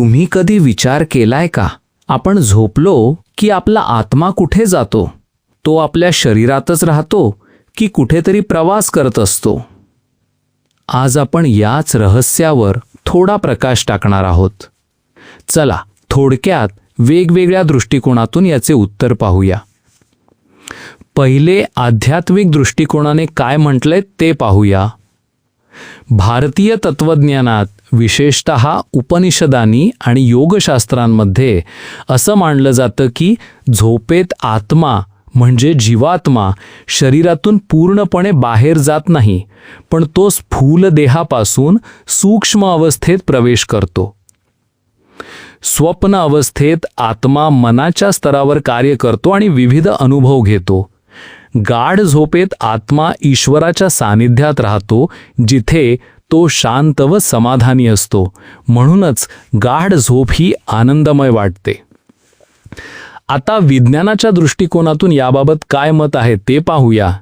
तुम्ही कधी विचार केलाय का? आपण झोपलो की आपला आत्मा कुठे जातो? तो आपल्या शरीरातच राहतो की कुठेतरी प्रवास करत असतो? आज आपण याच रहस्यावर थोडा प्रकाश टाकणार आहोत. चला थोडक्यात वेगवेगळ्या दृष्टिकोनातून याचे उत्तर पाहूया. पहिले आध्यात्मिक दृष्टिकोनाने काय म्हटलंय ते पाहूया. भारतीय तत्वज्ञानात विशेषत उपनिषदानी आणि योगशास्त्रांमध्ये असं मानलं जातं की झोपेत आत्मा म्हणजे जीवात्मा शरीरातून पूर्णपणे बाहेर जात नाही पण तो स्फूल देहापासून सूक्ष्म अवस्थेत प्रवेश करतो. स्वप्न अवस्थेत आत्मा मनाच्या स्तरावर कार्य करतो आणि विविध अनुभव घेतो. गाढ झोपेत आत्मा ईश्वराच्या सानिध्यात राहतो जिथे तो शांत व समाधानी असतो. म्हणूनच गाढ झोप ही आनंदमय वाटते. आता विज्ञानाच्या दृष्टिकोनातून याबाबत काय मत आहे ते पाहूया.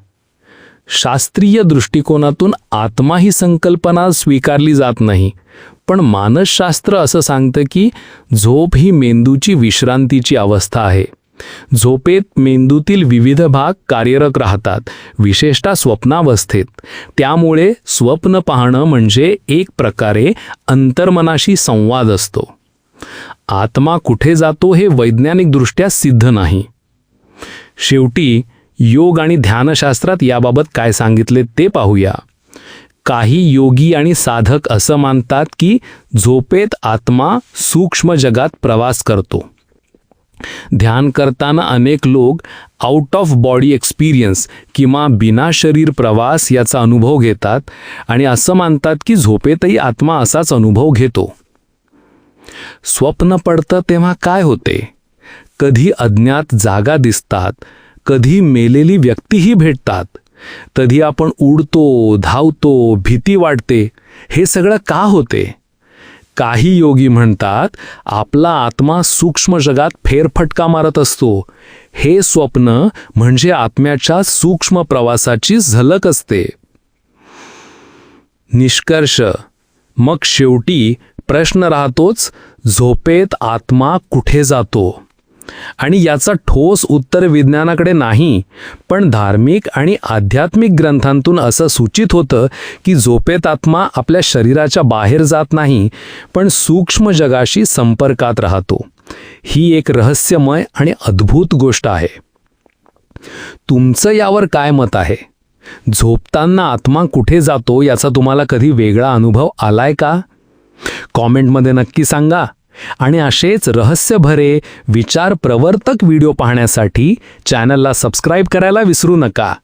शास्त्रीय दृष्टिकोनातून आत्मा ही संकल्पना स्वीकारली जात नाही. पण मानसशास्त्र असं सांगतं की झोप ही मेंदूची विश्रांतीची अवस्था आहे. झोपेत मेंदूतील विविध भाग कार्यरत राहतात विशेषतः स्वप्नावस्थेत. त्यामुळे स्वप्न पाहणं म्हणजे एक प्रकारे अंतर्मनाशी संवाद असतो. आत्मा कुठे जातो हे वैज्ञानिकदृष्ट्या सिद्ध नाही. शेवटी योग आणि ध्यानशास्त्रात याबाबत काय सांगितले ते पाहूया. काही योगी आणि साधक असं मानतात की झोपेत आत्मा सूक्ष्म जगात प्रवास करतो. ध्यान करताना अनेक लोक आउट ऑफ बॉडी एक्सपिरियन्स किंवा बिना शरीर प्रवास याचा अनुभव घेतात आणि असं मानतात की झोपेतही आत्मा असाच अनुभव घेतो. स्वप्न पडतं तेव्हा काय होते? कधी अज्ञात जागा दिसतात कधी मेलेली व्यक्तीही भेटतात कधी आपण उडतो धावतो भीती वाटते हे सगळं का होते? काही योगी म्हणतात आपला आत्मा सूक्ष्म जगात फेरफटका मारत असतो. हे स्वप्न म्हणजे आत्म्याच्या सूक्ष्म प्रवासाची झलक असते. निष्कर्ष. मग शेवटी प्रश्न राहतोच झोपेत आत्मा कुठे जातो? आणि याचा ठोस उत्तर विज्ञानाकडे नाही पण धार्मिक आणि आध्यात्मिक ग्रंथांतून असं सूचित होतं की झोपेत आत्मा आपल्या शरीराच्या बाहेर जात नाही पण सूक्ष्म जगाशी संपर्कात राहतो. ही एक रहस्यमय आणि अद्भुत गोष्ट आहे. तुमचं यावर काय मत आहे? झोपताना आत्मा कुठे जातो याचा तुम्हाला कधी वेगळा अनुभव आलाय का? कॉमेंटमध्ये नक्की सांगा. आणि असेच रहस्यभरे विचार प्रवर्तक व्हिडिओ पाहण्यासाठी चॅनलला सबस्क्राईब करायला विसरू नका.